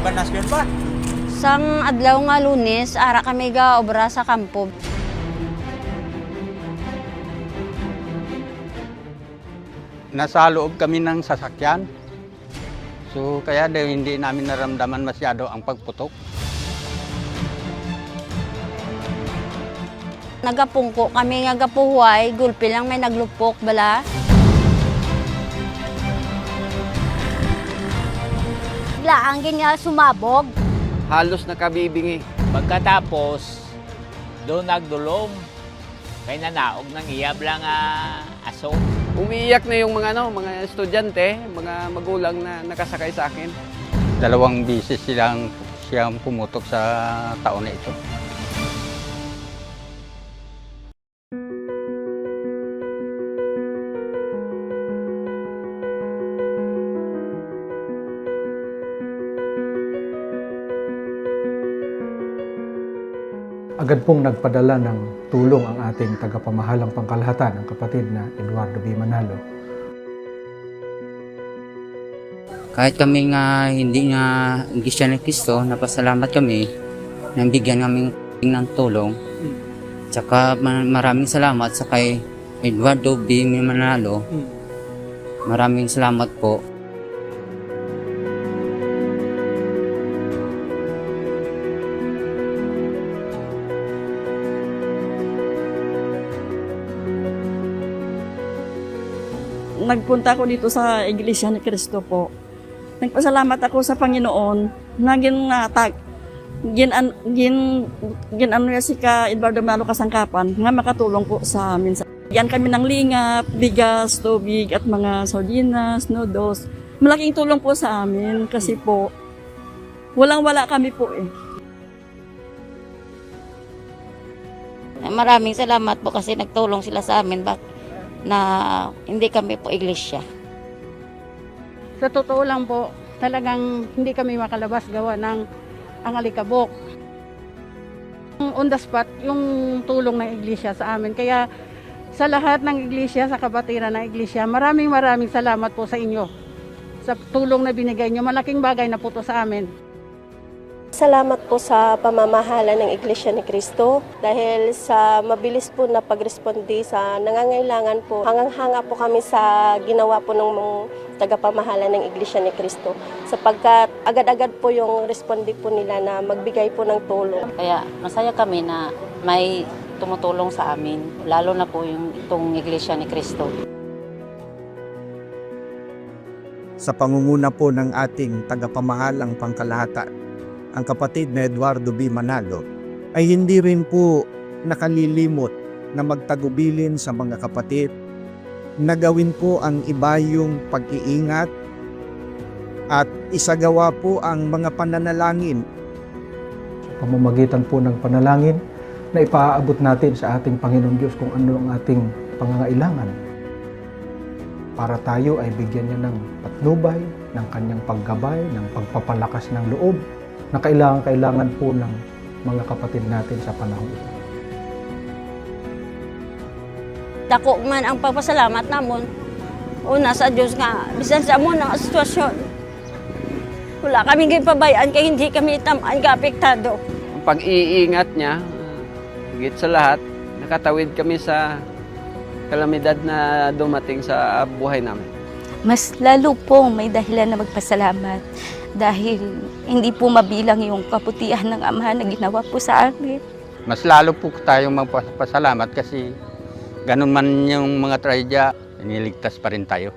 banasyon ba? Sang adlaw nga lunes, ara kami ga obra sa kampo. nasa loob kami ng sasakyan. So kaya daw hindi namin naramdaman masyado ang pagputok. Nagapungko kami nga gapuhuay, gulpi lang may naglupok bala. Bigla ang nga sumabog. halos nakabibingi. Pagkatapos, doon nagdulong. Kay nanaog ng iyab lang ah, aso. Umiiyak na yung mga ano, mga estudyante, mga magulang na nakasakay sa akin. Dalawang bisis silang siyang pumutok sa taon na ito. Agad pong nagpadala ng tulong ang ating tagapamahalang pangkalahatan, ang kapatid na Eduardo B. Manalo. Kahit kami nga hindi nga Iglesia ni Cristo, napasalamat kami nang bigyan kami ng tulong. Tsaka ma- maraming salamat sa kay Eduardo B. Manalo. Maraming salamat po. Nagpunta ako dito sa Iglesia ni Cristo po. Nagpasalamat ako sa Panginoon na ginatag gin an, gin ano si ka Eduardo Malo kasangkapan nga makatulong po sa amin yan kami ng lingap, bigas, tubig at mga sardinas, noodles. Malaking tulong po sa amin kasi po walang-wala kami po eh. Maraming salamat po kasi nagtulong sila sa amin bak na hindi kami po iglesia. Sa totoo lang po, talagang hindi kami makalabas gawa ng ang alikabok. On the spot, yung tulong ng iglesia sa amin. Kaya sa lahat ng iglesia, sa kabatiran ng iglesia, maraming maraming salamat po sa inyo. Sa tulong na binigay nyo, malaking bagay na po to sa amin. Salamat po sa pamamahala ng Iglesia ni Cristo dahil sa mabilis po na pagresponde sa nangangailangan po. Hangang-hanga po kami sa ginawa po ng mga tagapamahala ng Iglesia ni Cristo sapagkat agad-agad po yung responde po nila na magbigay po ng tulong. Kaya masaya kami na may tumutulong sa amin, lalo na po yung itong iglesia ni Cristo. sa pangunguna po ng ating tagapamahalang pangkalahatan, ang kapatid na Eduardo B. Manalo, ay hindi rin po nakalilimot na magtagubilin sa mga kapatid, na gawin po ang iba yung pag-iingat at isagawa po ang mga pananalangin. Sa pamamagitan po ng panalangin na ipaaabot natin sa ating Panginoon Diyos kung ano ang ating pangangailangan. Para tayo ay bigyan niya ng patnubay, ng kanyang paggabay, ng pagpapalakas ng loob na kailangan-kailangan po ng mga kapatid natin sa panahon ito. Dako man ang pagpasalamat namon. Una sa Diyos nga, bisan sa mo ng sitwasyon. Wala kami gipabayaan kay hindi kami tamaan ka apektado. Ang pag-iingat niya, higit sa lahat, nakatawid kami sa kalamidad na dumating sa buhay namin. Mas lalo pong may dahilan na magpasalamat dahil hindi po mabilang yung kaputihan ng Ama na ginawa po sa amin. Mas lalo po tayong magpasalamat kasi ganun man yung mga trahedya, iniligtas pa rin tayo.